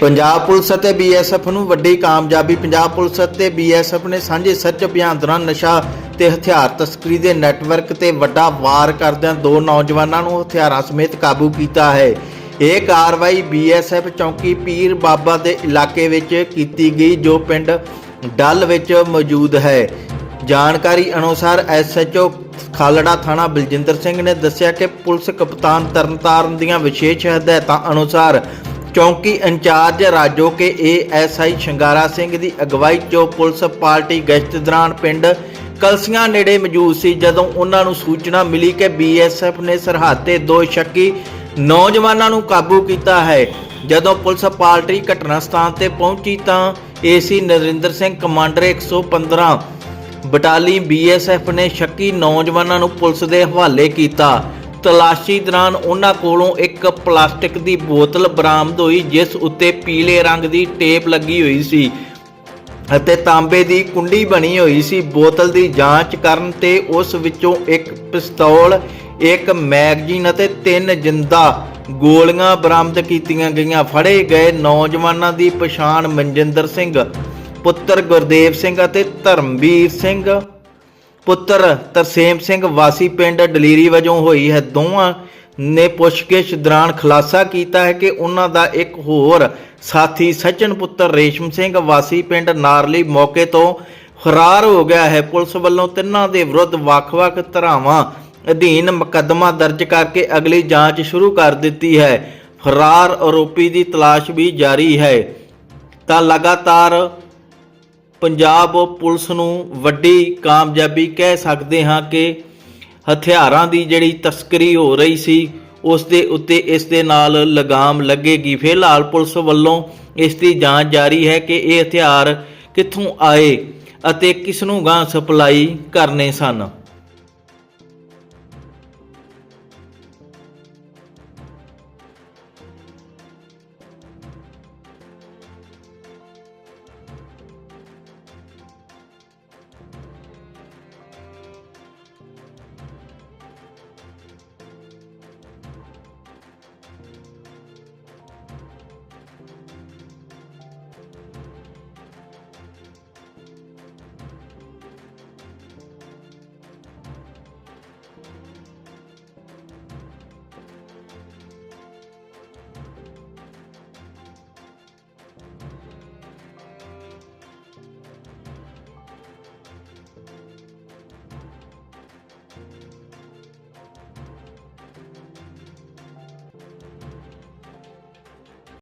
Punjab police ਅਤੇ BSF ਨੂੰ ਵੱਡੀ ਕਾਮਯਾਬੀ, ਪੰਜਾਬ ਪੁਲਿਸ ਅਤੇ ਬੀਐਸਐਫ ਨੇ ਸਾਂਝੇ ਸਰਚ ਅਭਿਆਨ ਦੌਰਾਨ ਨਸ਼ਾ ਤੇ ਹਥਿਆਰ ਤਸਕਰੀ ਦੇ ਨੈਟਵਰਕ ਤੇ ਵੱਡਾ ਵਾਰ ਕਰਦਿਆਂ ਦੋ ਨੌਜਵਾਨਾਂ ਨੂੰ ਹਥਿਆਰਾਂ ਸਮੇਤ ਕਾਬੂ ਕੀਤਾ ਹੈ। ਇਹ ਕਾਰਵਾਈ ਬੀਐਸਐਫ ਚੌਂਕੀ ਪੀਰ ਬਾਬਾ ਦੇ ਇਲਾਕੇ ਵਿੱਚ ਕੀਤੀ ਗਈ, ਜੋ ਪਿੰਡ ਡੱਲ ਵਿੱਚ ਮੌਜੂਦ ਹੈ। ਜਾਣਕਾਰੀ ਅਨੁਸਾਰ ਐਸਐਚਓ ਖਾਲੜਾ ਥਾਣਾ ਬਲਜਿੰਦਰ ਸਿੰਘ ਨੇ ਦੱਸਿਆ ਕਿ ਪੁਲਿਸ ਕਪਤਾਨ ਤਰਨਤਾਰਨ ਦੀਆਂ ਵਿਸ਼ੇਸ਼ ਹਦਾਇਤਾਂ ਅਨੁਸਾਰ ਚੌਂਕੀ in charge Rajoke ASI Shingara Singh ਦੀ ਅਗਵਾਈ 'ਚ ਪੁਲਿਸ ਪਾਰਟੀ ਗਸ਼ਤ ਦੌਰਾਨ ਪਿੰਡ ਕਲਸੀਆਂ ਨੇੜੇ ਮੌਜੂਦ ਸੀ। ਜਦੋਂ ਉਹਨਾਂ ਨੂੰ ਸੂਚਨਾ ਮਿਲੀ ਕਿ ਬੀਐਸਐਫ ਨੇ ਸਰਹੱਦ ਤੇ ਦੋ ਸ਼ੱਕੀ ਨੌਜਵਾਨਾਂ ਨੂੰ ਕਾਬੂ ਕੀਤਾ ਹੈ, ਜਦੋਂ ਪੁਲਿਸ ਪਾਰਟੀ ਘਟਨਾ ਸਥਾਨ ਤੇ ਪਹੁੰਚੀ ਤਾਂ AC Narinder Singh, commander 115 battalion BSF ਨੇ ਸ਼ੱਕੀ ਨੌਜਵਾਨਾਂ ਨੂੰ ਪੁਲਿਸ ਦੇ ਹਵਾਲੇ ਕੀਤਾ। ਤਲਾਸ਼ੀ ਦੌਰਾਨ ਉਹਨਾਂ ਕੋਲੋਂ ਇੱਕ ਪਲਾਸਟਿਕ ਦੀ ਬੋਤਲ ਬਰਾਮਦ ਹੋਈ, ਜਿਸ ਉੱਤੇ ਪੀਲੇ ਰੰਗ ਦੀ ਟੇਪ ਲੱਗੀ ਹੋਈ ਸੀ ਅਤੇ ਤਾਂਬੇ ਦੀ ਕੁੰਡੀ ਬਣੀ ਹੋਈ ਸੀ। ਬੋਤਲ ਦੀ ਜਾਂਚ ਕਰਨ ਤੇ ਉਸ ਵਿੱਚੋਂ ਇੱਕ ਪਿਸਤੌਲ, ਇੱਕ ਮੈਗਜ਼ੀਨ ਅਤੇ ਤਿੰਨ ਜਿੰਦਾ ਗੋਲੀਆਂ ਬਰਾਮਦ ਕੀਤੀਆਂ ਗਈਆਂ। ਫੜੇ ਗਏ ਨੌਜਵਾਨਾਂ ਦੀ ਪਛਾਣ ਮਨਜਿੰਦਰ ਸਿੰਘ, ਪੁੱਤਰ ਗੁਰਦੇਵ ਸਿੰਘ ਅਤੇ ਧਰਮਵੀਰ ਸਿੰਘ। ਪੁੱਤਰ ਤਰਸੇਮ ਸਿੰਘ ਵਾਸੀ ਪਿੰਡ ਡਲੀਰੀ ਵਜੋਂ ਹੋਈ ਹੈ। ਦੋਵਾਂ ਨੇ ਪੁੱਛਗਿੱਛ ਦੌਰਾਨ ਖੁਲਾਸਾ ਕੀਤਾ ਹੈ ਕਿ ਉਹਨਾਂ ਦਾ ਇੱਕ ਹੋਰ ਸਾਥੀ ਸਚਨ ਪੁੱਤਰ ਰੇਸ਼ਮ ਸਿੰਘ ਵਾਸੀ ਪਿੰਡ ਨਾਰਲੀ ਮੌਕੇ ਤੋਂ ਫਰਾਰ ਹੋ ਗਿਆ ਹੈ। ਪੁਲਿਸ ਵੱਲੋਂ ਤਿੰਨਾਂ ਦੇ ਵਿਰੁੱਧ ਵੱਖ-ਵੱਖ ਧਾਰਾਵਾਂ ਅਧੀਨ ਮੁਕੱਦਮਾ ਦਰਜ ਕਰਕੇ ਅਗਲੀ ਜਾਂਚ ਸ਼ੁਰੂ ਕਰ ਦਿੱਤੀ ਹੈ। ਫਰਾਰ ਆਰੋਪੀ ਦੀ ਤਲਾਸ਼ ਵੀ ਜਾਰੀ ਹੈ। ਤਾਂ ਲਗਾਤਾਰ ਪੰਜਾਬ ਪੁਲਿਸ ਨੂੰ ਵੱਡੀ ਕਾਮਯਾਬੀ ਕਹਿ ਸਕਦੇ ਹਾਂ ਕਿ ਹਥਿਆਰਾਂ ਦੀ ਜਿਹੜੀ ਤਸਕਰੀ ਹੋ ਰਹੀ ਸੀ, ਉਸ ਦੇ ਉੱਤੇ ਇਸ ਦੇ ਨਾਲ ਲਗਾਮ ਲੱਗੇਗੀ। ਫਿਲਹਾਲ ਪੁਲਿਸ ਵੱਲੋਂ ਇਸ ਦੀ ਜਾਂਚ ਜਾਰੀ ਹੈ ਕਿ ਇਹ ਹਥਿਆਰ ਕਿੱਥੋਂ ਆਏ ਅਤੇ ਕਿਸ ਨੂੰ ਗਾਂ ਸਪਲਾਈ ਕਰਨੇ ਸਨ।